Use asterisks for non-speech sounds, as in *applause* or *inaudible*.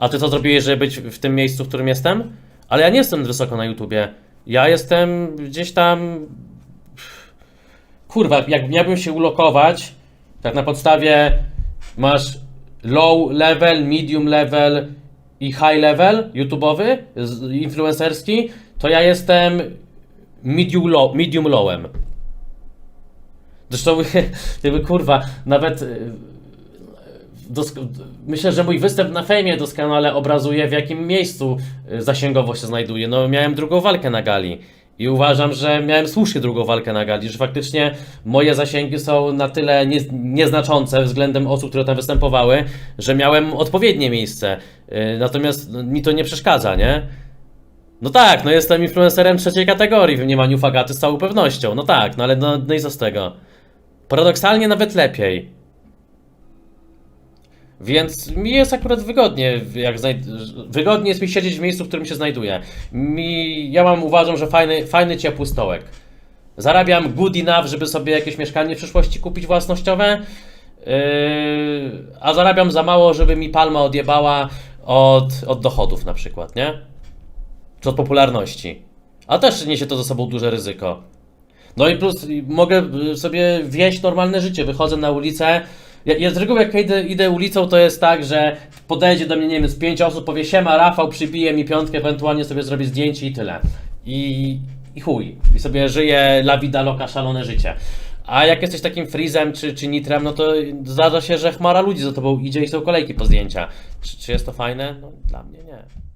A ty co zrobiłeś, żeby być w tym miejscu, w którym jestem? Ale ja nie jestem wysoko na YouTubie. Ja jestem gdzieś tam. Kurwa, jak miałbym się ulokować, tak na podstawie masz low level, medium level i high level YouTubeowy, influencerski, to ja jestem medium, low, medium lowem. Zresztą, *laughs* jakby kurwa, nawet y, myślę, że mój występ na fejmie doskonale obrazuje, w jakim miejscu y, zasięgowo się znajduje. No, miałem drugą walkę na gali. I uważam, że miałem słusznie drugą walkę na gali, że faktycznie moje zasięgi są na tyle nie, nieznaczące względem osób, które tam występowały, że miałem odpowiednie miejsce. Y, Natomiast no, mi to nie przeszkadza, nie? No tak, no jestem influencerem trzeciej kategorii w mniemaniu Fagaty z całą pewnością. No tak, no ale no, no i co z tego? Paradoksalnie nawet lepiej. Więc mi jest akurat wygodnie, jak wygodnie jest mi siedzieć w miejscu, w którym się znajduję. Mi, ja mam, uważam, że fajny, fajny ciepły stołek. Zarabiam good enough, żeby sobie jakieś mieszkanie w przyszłości kupić własnościowe, yy, a zarabiam za mało, żeby mi palma odjebała od, od dochodów na przykład, nie? Czy od popularności. A też niesie to ze sobą duże ryzyko. No i plus mogę y, sobie wieść normalne życie, wychodzę na ulicę. Ja, ja z reguły jak idę, idę ulicą, to jest tak, że podejdzie do mnie, nie wiem, z pięć osób, powie siema Rafał, przybije mi piątkę, ewentualnie sobie zrobię zdjęcie i tyle. I, i chuj. I sobie żyję la vida loca, szalone życie. A jak jesteś takim freezem czy, czy nitrem, no to zdarza się, że chmara ludzi za tobą idzie i są kolejki po zdjęcia. Czy, czy jest to fajne? No dla mnie nie.